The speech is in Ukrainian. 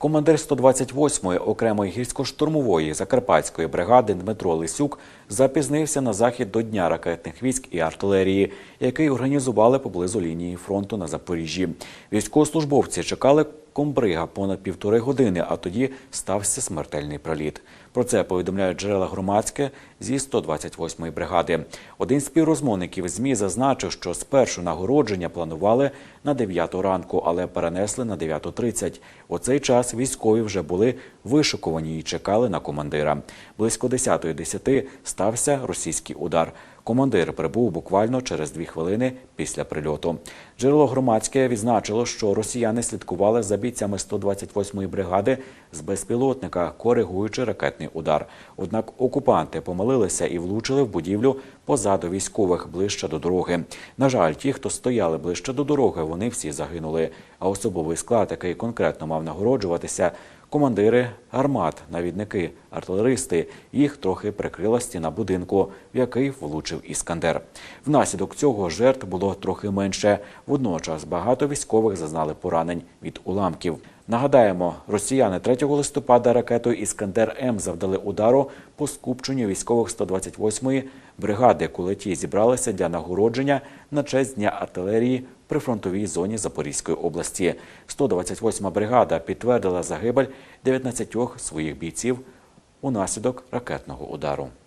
Командир 128-ї окремої гірсько-штурмової закарпатської бригади Дмитро Лисюк запізнився на захід до Дня ракетних військ і артилерії, який організували поблизу лінії фронту на Запоріжжі. Військовослужбовці чекали комбрига понад півтори години, а тоді стався смертельний проліт. Про це повідомляють джерела громадське зі 128-ї бригади. Один з співрозмовників ЗМІ зазначив, що спершу нагородження планували на 9 ранку, але перенесли на 9.30. У цей час військові вже були вишикувані і чекали на командира. Близько 10.10 стався російський удар. Командир прибув буквально через дві хвилини після прильоту. Джерело громадське відзначило, що росіяни слідкували за бійцями 128-ї бригади з безпілотника, коригуючи ракетний удар. Однак окупанти помилилися і влучили в будівлю позаду військових ближче до дороги. На жаль, ті, хто стояли ближче до дороги, вони всі загинули. А особовий склад, який конкретно мав нагороджуватися, командири гармат, навідники, артилеристи. Їх трохи прикрила стіна будинку, в який влучив іскандер. Внаслідок цього жертв було трохи менше. Водночас багато військових зазнали поранень від уламків. Нагадаємо, росіяни 3 листопада ракетою Іскандер М завдали удару по скупченню військових 128-ї бригади, коли ті зібралися для нагородження на честь дня артилерії при фронтовій зоні Запорізької області. 128-ма бригада підтвердила загибель 19 своїх бійців унаслідок ракетного удару.